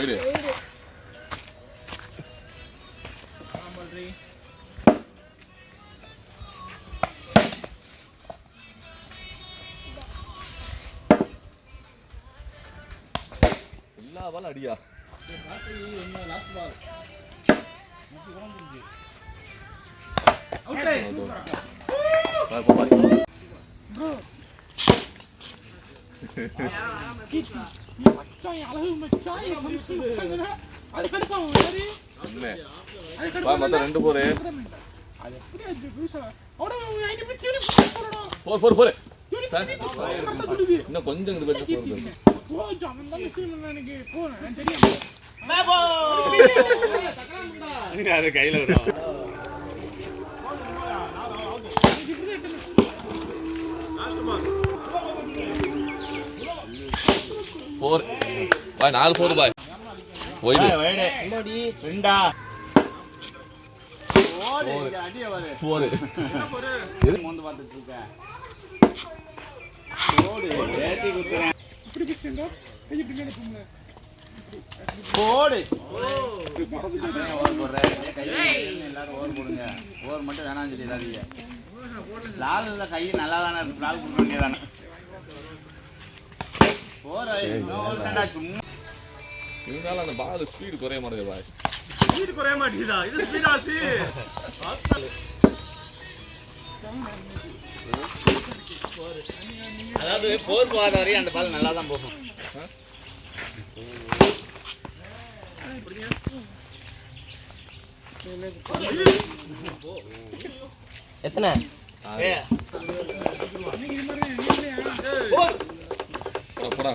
என்னப்பா எங்க சுத்துறீங்க? நீ என்ன அந்த டீம் சப்போர்ட் பண்ணிட்டு இருக்க யார் போயிடு போயிடு. எல்லா பாலும் அடியா வா, போ, வா. என்ன? வா, மொத்தம் ரெண்டு bore. Bore bore bore sir இன்னும் கொஞ்சம் இது அது கையில் வரும். போர். பாய் நாலு போர் பாய். போயிடு ரெண்டா போடு. போடு. ஓவர் மட்டும் வேணாம்னு சொல்லிடாதீங்க லால் இருந்த கை நல்லா தானே இருக்கு. லால் கொடுக்க வேண்டியதானே போற இன்னும் ஓவர் தான்டா சும்மா இருந்தாலும் அந்த பால் ஸ்பீடு குறைய மாட்டேங்குது பாய் ஸ்பீடு குறைய மாட்டேங்குதா இது ஸ்பீடாசி அதாவது போர் போகாத வரையும் அந்த பால் நல்லா தான் போகும் எத்தனை? போடா.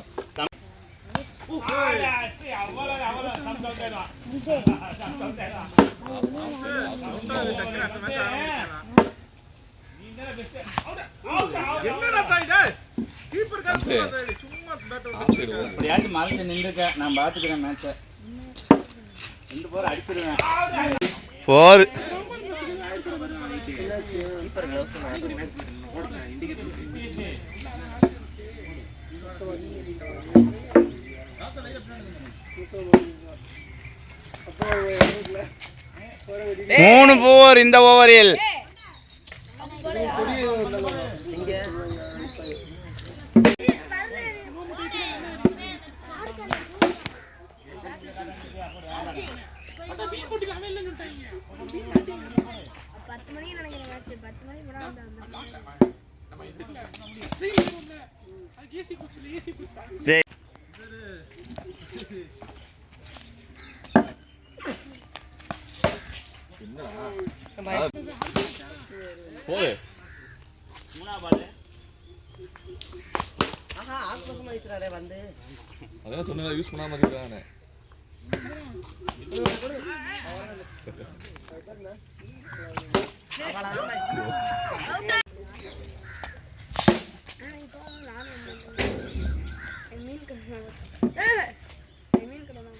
எப்படியாச்சும் மறைச்சு நின்றுக்க நான் பார்த்துக்கிறேன் மேட்சை ரெண்டு போர் அடிச்சிருவேன். ஃபோர் மூணு போவர் இந்த ஓவரில். பால் அதான் சொன்னா யூஸ் பண்ணாம இருக்கானே மீன் கடை தான் என் மீன் கடை தான்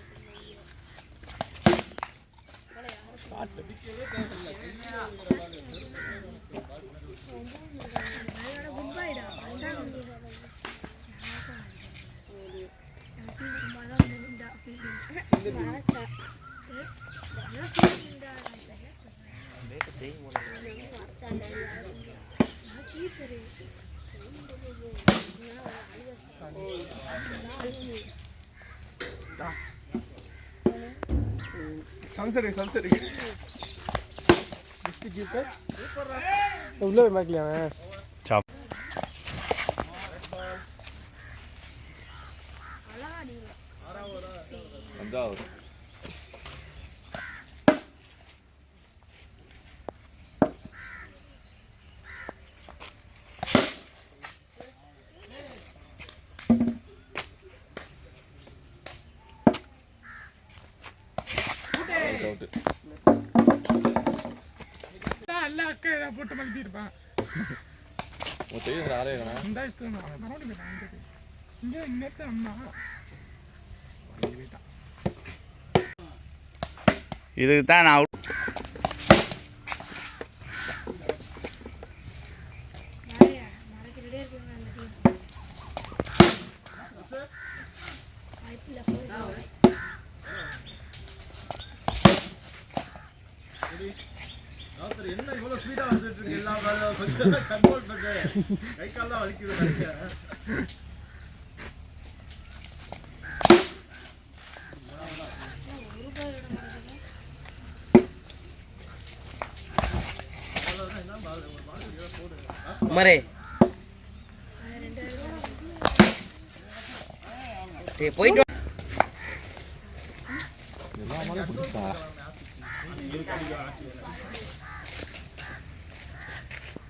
குட் பைடா அதுதான் சும்மா தான் மறச்சா சம்சரி சம்சரி டிஸ்ட்ரிக்ட் கீப்பர் உள்ள போய் மாக்கலையா Out. அல்ல அக்கா ஏதாவது போட்டு உன் தெரியுது ஆளே இல்லைண்ணா இந்த இங்கே இங்கே இன்னத்து இதுக்கு தான் நான் out. மறக்கிட்டே இருக்குங்க அந்த டீம் வாய்ப்பில்லை போய் என்ன இவ்வளவு ஸ்பீடா வந்துட்டு இருக்கு? எல்லா வேலையும் கொஞ்சம் கண்ட்ரோல் பண்ணு. கை வலிக்குது மரே. டேய் போயிட்டு. எல்லா பிடிச்சா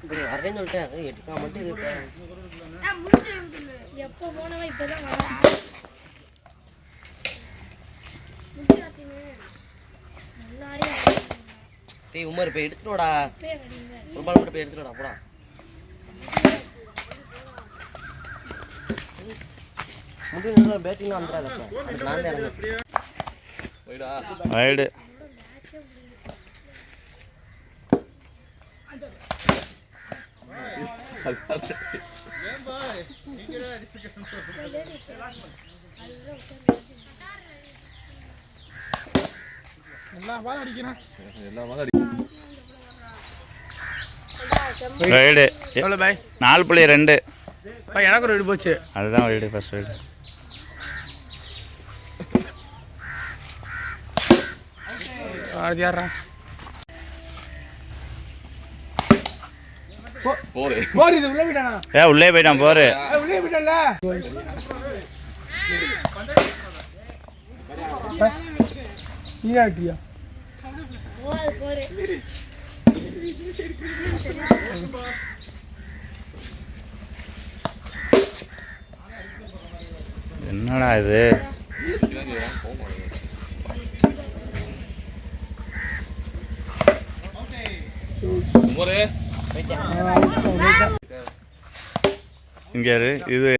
இப்படி வரேன்னு சொல்லிட்டேன் எடுக்காம மட்டும் இருப்பேன் எப்போ போனவன் இப்பதான் வரான் டேய் உமர் போய் கடிங்க ஒரு பால் மட்டும் போய் எடுத்துட்டு வாடா போடா முடிவு பேட்டிங்லாம் அதுக்கு நான் தான் இறங்குறேன் போயிடா ரைடு எல்லா பாலும் அடிக்கிறான் எல்லா மாலும் அடி ரைடு எவ்வளோ பாய் நாலு புள்ளி ரெண்டு. பா எனக்கு ஒரு வீடு போச்சு. அதுதான் ரைடு ஃபர்ஸ்ட் ரைடு அது யாரா போடு. போர் இது உள்ள போயிட்டானா? ஏ உள்ளே போயிட்டான் போரு உள்ளே நீ ஆட்டியா என்னடா இது? ஒரு இங்கே இது